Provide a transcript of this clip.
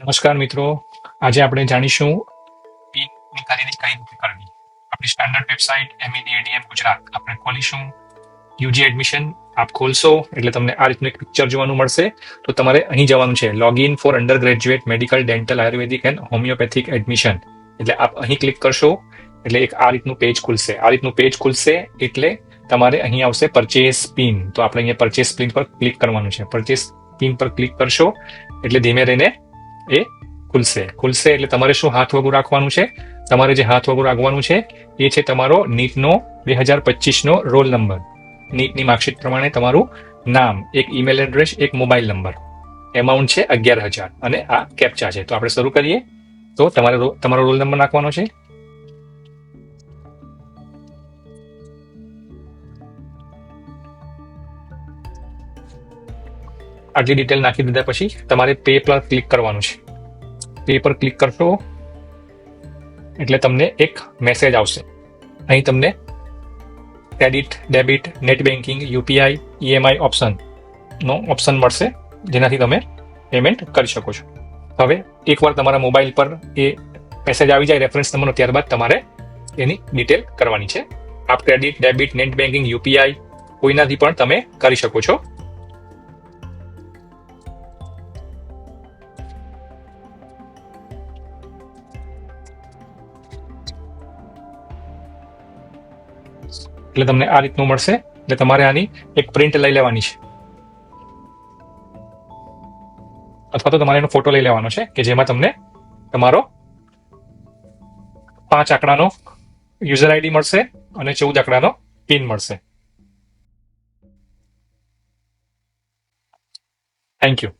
નમસ્કાર મિત્રો. આજે આપણે જાણીશું પિનની ખરીદી કઈ રીતે કરવી. આપણી સ્ટાન્ડર્ડ વેબસાઇટ એમઈડીએડીએમ ગુજરાત. આપણે ખોલીશું. યુજી એડમિશન આપ ખોલશો, એટલે તમને આ રીતનું એક પિક્ચર જોવાનું મળશે. તો તમારે અહીં જવાનું છે login for under graduate medical dental ayurvedic and homoeopathic admission એટલે આપ અહીં ક્લિક કરશો, એટલે એક આ રીતનું પેજ ખુલશે. આ રીતનું પેજ ખુલશે એટલે તમારે અહીં આવશે પરચેસ પિન તો આપણે અહીંયા પરચેસ પિન પર ક્લિક કરવાનું છે. પરચેસ પિન પર ક્લિક કરશો, એટલે ધીમે રહીને એ? ખુલશે. ખુલશે એટલે તમારે શું હાથ વગું રાખવાનું છે? તમારે જે હાથ વગું રાખવાનું છે, એ છે તમારો નીટનો બે હજાર પચીસનો રોલ નંબર. નીટની માર્કશીટ પ્રમાણે તમારું નામ, એક ઈમેલ એડ્રેસ, એક મોબાઈલ નંબર. એમાઉન્ટ છે અગિયાર હજાર. અને આ કેપ્ચા છે. તો આપણે શરૂ કરીએ. તો તમારે તમારો રોલ નંબર નાખવાનો છે. આટલી ડિટેલ નાખી દીધા પછી તમારે પે પર ક્લિક કરવાનું છે. પે પર ક્લિક કરશો એટલે તમને એક મેસેજ આવશે. અહીં તમને credit debit net banking UPI EMI option નો ઓપ્શન મળશે, જેનાથી તમે પેમેન્ટ કરી શકો છો. હવે એકવાર તમારા મોબાઈલ પર એ મેસેજ આવી જાય રેફરન્સ નંબરનો, ત્યારબાદ તમારે એની ડિટેલ કરવાની છે. આપ credit debit net banking UPI કોઈનાથી પણ તમે કરી શકો છો. એટલે તમને આ રીતનું મળશે એટલે તમારે આની એક પ્રિન્ટ લઈ લેવાની છે. અથવા તો તમારે એનો ફોટો લઈ લેવાનો છે કે જેમાં તમને તમારો પાંચ આંકડાનો યુઝર આઈડી મળશે અને ચૌદ આંકડાનો પિન મળશે. Thank you